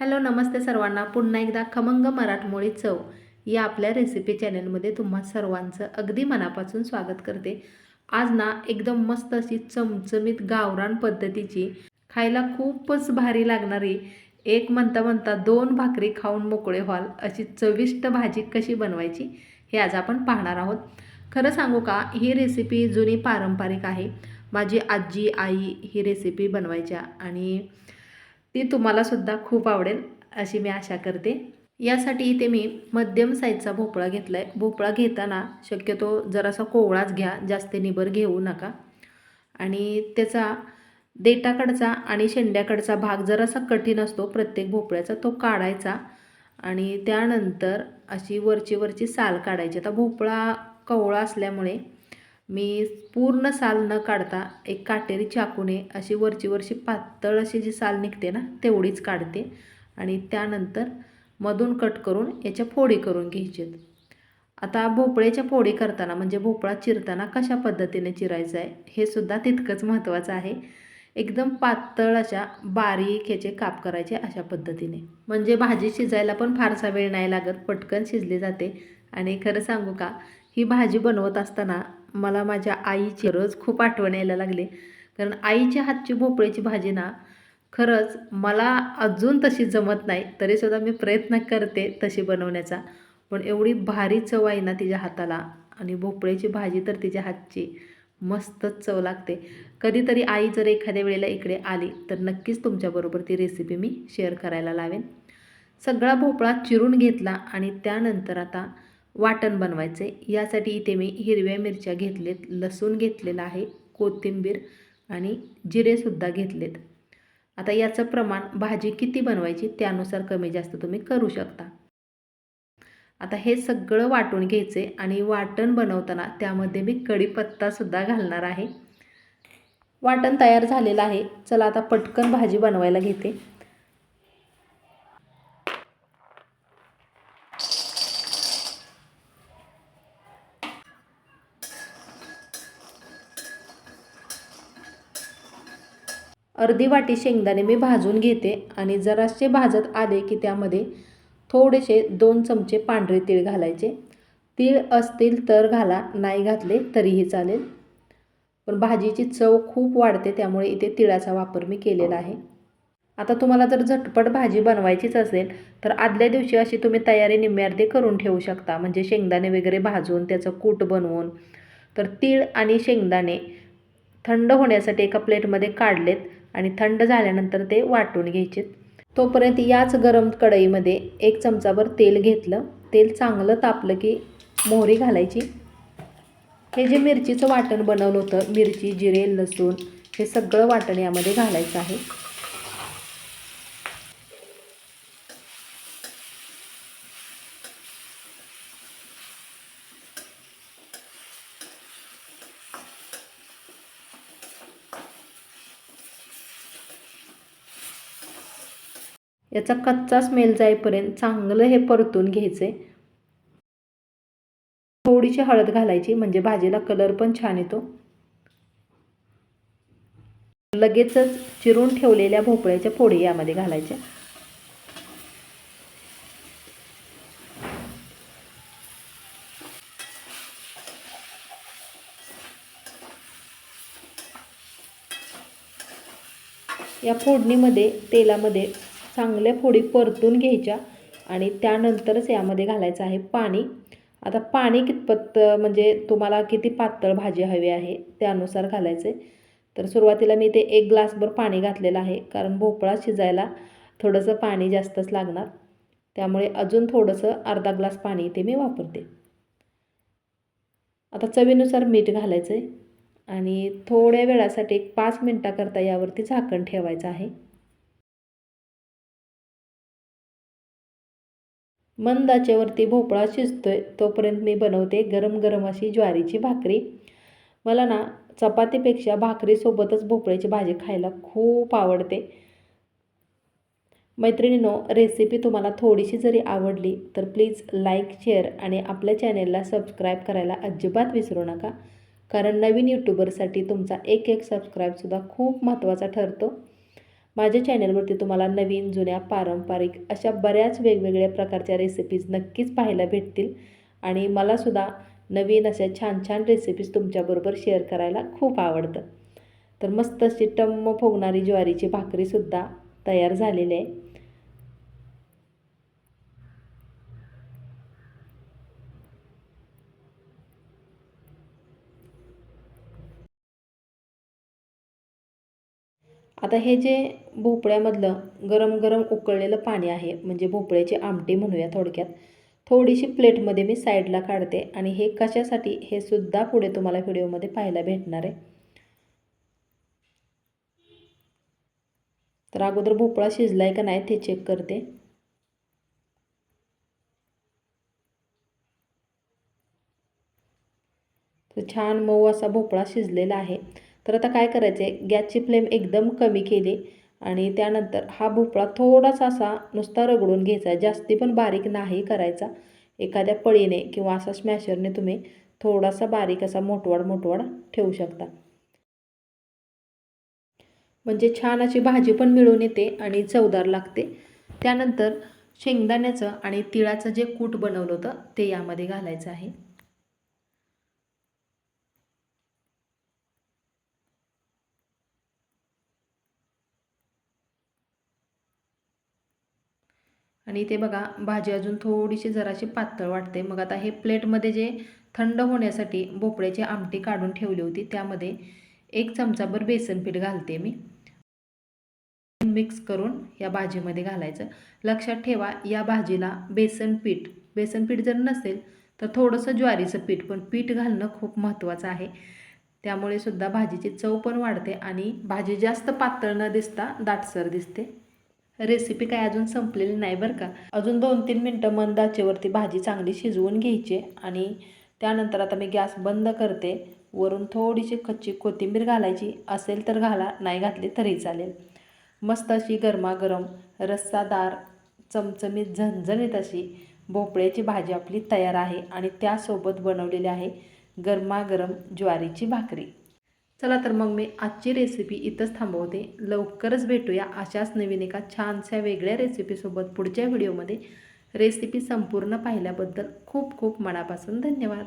Hello नमस्ते सर्वांना. पुन्हा एकदा खमंग मराठमोळी चव या आपल्या रेसिपी चॅनलमध्ये तुम्हा सर्वांचं अगदी मनापासून स्वागत करते. आज ना एकदम मस्त अशी चमचमीत गावरान पद्धतीची खायला खूपच भारी लागणारी एक म्हणता म्हणता दोन भाकरी खाऊन मोकळे व्हाल अशी चविष्ट भाजी कशी बनवायची हे आज आपण पाहणार आहोत. खरं सांगू का ही रेसिपी जुनी पारंपरिक आहे. माझी आजी आई ही रेसिपी बनवायच्या आणि ती तुम्हालासुद्धा खूप आवडेल अशी मी आशा करते. यासाठी इथे मी मध्यम साईजचा भोपळा घेतला आहे भोपळा घेताना शक्यतो जरासा कोवळाच घ्या जास्त निबर घेऊ नका. आणि त्याचा देठाकडचा आणि शेंड्याकडचा भाग जरासा कठीण असतो प्रत्येक भोपळ्याचा तो काढायचा. आणि त्यानंतर अशी वरची वरची साल काढायची. आता भोपळा कवळा असल्यामुळे मी पूर्ण साल न काढता एक काटेरी चाकूने अशी वरची वरची पातळ अशी जी साल निघते ना तेवढीच काढते आणि त्यानंतर मधून कट करून याच्या फोडी करून घ्यायच्यात आता भोपळ्याच्या फोडी करताना म्हणजे भोपळा चिरताना कशा पद्धतीने चिरायचं आहे हे सुद्धा तितकंच महत्त्वाचं आहे. एकदम पातळ अशा बारीक ह्याचे काप करायचे अशा पद्धतीने. म्हणजे भाजी शिजायला पण फारसा वेळ नाही लागत पटकन शिजली जाते. आणि खरं सांगू का ही भाजी बनवत असताना मला माझ्या आईची रोज खूप आठवण यायला लागली. कारण आईच्या हातची भोपळ्याची भाजी ना खरंच मला अजून तशी जमत नाही तरीसुद्धा मी प्रयत्न करते तशी बनवण्याचा. पण एवढी भारी चव आहे ना तिच्या हाताला आणि भोपळ्याची भाजी तर तिच्या हातची मस्तच चव लागते. कधीतरी आई जर एखाद्या वेळेला इकडे आली तर नक्कीच तुमच्याबरोबर ती रेसिपी मी शेअर करायला लावेन. सगळा भोपळा चिरून घेतला आणि त्यानंतर आता वाटण बनवायचे. यासाठी इथे मी हिरव्या मिरच्या घेतलेत लसूण घेतलेला आहे कोथिंबीर आणि जिरेसुद्धा घेतलेत. आता याचं प्रमाण भाजी किती बनवायची त्यानुसार कमी जास्त तुम्ही करू शकता. आता हे सगळं वाटून घ्यायचे आणि वाटण बनवताना त्यामध्ये मी कढीपत्तासुद्धा घालणार आहे. वाटण तयार झालेलं आहे. चला आता पटकन भाजी बनवायला घेते. अर्धी वाटी शेंगदाणे मी भाजून घेते आणि जरासे भाजत आले की त्यामध्ये थोडेसे दोन चमचे पांढरे तीळ घालायचे. तीळ असतील तर घाला नाही घातले तरीही चालेल. पण भाजीची चव खूप वाढते त्यामुळे इथे तिळाचा वापर मी केलेला आहे. आता तुम्हाला जर झटपट भाजी बनवायचीच असेल तर आदल्या दिवशी अशी तुम्ही तयारी निम्म्यार्धे करून ठेवू शकता. म्हणजे शेंगदाणे वगैरे भाजून त्याचं कूट बनवून. तर तीळ आणि शेंगदाणे थंड होण्यासाठी एका प्लेटमध्ये काढलेत. आणि थंड झाल्यानंतर ते वाटून घ्यायचे. तोपर्यंत याच गरम कढईमध्ये एक चमचाभर तेल घेतलं. तेल चांगलं तापलं की मोहरी घालायची. हे जे मिरचीचं वाटण बनवलं होतं मिरची जिरे लसूण हे सगळं वाटण यामध्ये घालायचं आहे. याचा कच्चा स्मेल जाईपर्यंत चांगलं हे परतून घ्यायचे. थोडीशी हळद घालायची म्हणजे भाजीला कलर पण छान येतो. लगेचच चिरून ठेवलेल्या भोपळ्याच्या फोडी यामध्ये घालायच्या. या फोडणीमध्ये तेलामध्ये चांगल्या फोडी परतून घ्यायच्या आणि त्यानंतरच यामध्ये घालायचं आहे पाणी. आता पाणी कितपत म्हणजे तुम्हाला किती पातळ भाजी हवी आहे त्यानुसार घालायचे. तर सुरुवातीला मी ते एक ग्लासभर पाणी घातलेलं आहे कारण भोपळा शिजायला थोडंसं पाणी जास्तच लागणार. त्यामुळे अजून थोडंसं अर्धा ग्लास पाणी इथे मी वापरते. आता चवीनुसार मीठ घालायचं आहे आणि थोड्या वेळासाठी एक पाच मिनटाकरता यावरती झाकण ठेवायचं आहे. मंद आचेवरती भोपळा शिजतोय तोपर्यंत मी बनवते गरम गरम अशी ज्वारीची भाकरी. मला ना चपातीपेक्षा भाकरीसोबतच भोपळ्याची भाजी खायला खूप आवडते. मैत्रिणीनो रेसिपी तुम्हाला थोडीशी जरी आवडली तर प्लीज लाईक शेअर आणि आपल्या चॅनेलला सबस्क्राईब करायला अजिबात विसरू नका. कारण नवीन यूट्यूबरसाठी तुमचा एक एक सबस्क्राईबसुद्धा खूप महत्त्वाचा ठरतो. माझ्या चॅनलवरती तुम्हाला नवीन जुन्या पारंपरिक अशा बऱ्याच वेगवेगळ्या प्रकारच्या रेसिपीज नक्कीच पाहायला भेटतील. आणि मलासुद्धा नवीन अशा छान छान रेसिपीज तुमच्याबरोबर शेअर करायला खूप आवडतं. तर मस्त अशी टम्म फुगणारी ज्वारीची भाकरीसुद्धा तयार झालेली आहे. आता हे जे भोपळ्यामधलं गरम गरम उकळलेलं पाणी आहे म्हणजे भोपळ्याची आमटी म्हणूया थोडक्यात थोडीशी प्लेटमध्ये मी साईडला काढते आणि हे कशासाठी हे सुद्धा पुढे तुम्हाला व्हिडिओमध्ये पाहायला भेटणार आहे. तर अगोदर भोपळा शिजलाय का नाही ते चेक करते. तर छान मऊ असा भोपळा शिजलेला आहे. तर आता काय करायचं आहे गॅसची फ्लेम एकदम कमी केली आणि त्यानंतर हा भोपळा थोडासा असा नुसता रगडून घ्यायचा. जास्ती पण बारीक नाही करायचा. एखाद्या पळीने किंवा असा स्मॅशरने तुम्ही थोडासा बारीक असा मोठवाड मोठवाड ठेवू शकता. म्हणजे छान अशी भाजी पण मिळून येते आणि चवदार लागते. त्यानंतर शेंगदाण्याचं आणि तिळाचं जे कूट बनवलं होतं ते यामध्ये घालायचं आहे. आणि इथे बघा भाजी अजून थोडीशी जराशी पातळ वाटते. मग आता हे प्लेटमध्ये जे थंड होण्यासाठी भोपळ्याची आमटी काढून ठेवली होती त्यामध्ये एक चमचाभर बेसन पीठ घालते मी. मिक्स करून या भाजीमध्ये घालायचं. लक्षात ठेवा या भाजीला बेसन पीठ बेसन पीठ जर नसेल तर थोडंसं ज्वारीचं पीठ पण पीठ घालणं खूप महत्त्वाचं आहे. त्यामुळे सुद्धा भाजीची चव पण वाढते आणि भाजी जास्त पातळ न दिसता दाटसर दिसते. रेसिपी काय अजून संपलेली नाही बरं का. अजून दोन तीन मिनटं मंद आचेवरती भाजी चांगली शिजवून घ्यायची आणि त्यानंतर आता मी गॅस बंद करते. वरून थोडीशी कच्ची कोथिंबीर घालायची. असेल तर घाला नाही घातली तरी चालेल. मस्त अशी गरमागरम रस्सादार चमचमीत झणझणीत अशी भोपळ्याची भाजी आपली तयार आहे आणि त्यासोबत बनवलेली आहे गरमागरम ज्वारीची भाकरी. चला तर मग मी आजची रेसिपी इथंच थांबवते. लवकरच भेटूया अशाच नवीन एका छानशा वेगळ्या रेसिपीसोबत पुढच्या व्हिडिओमध्ये रेसिपी संपूर्ण पाहिल्याबद्दल खूप खूप मनापासून धन्यवाद.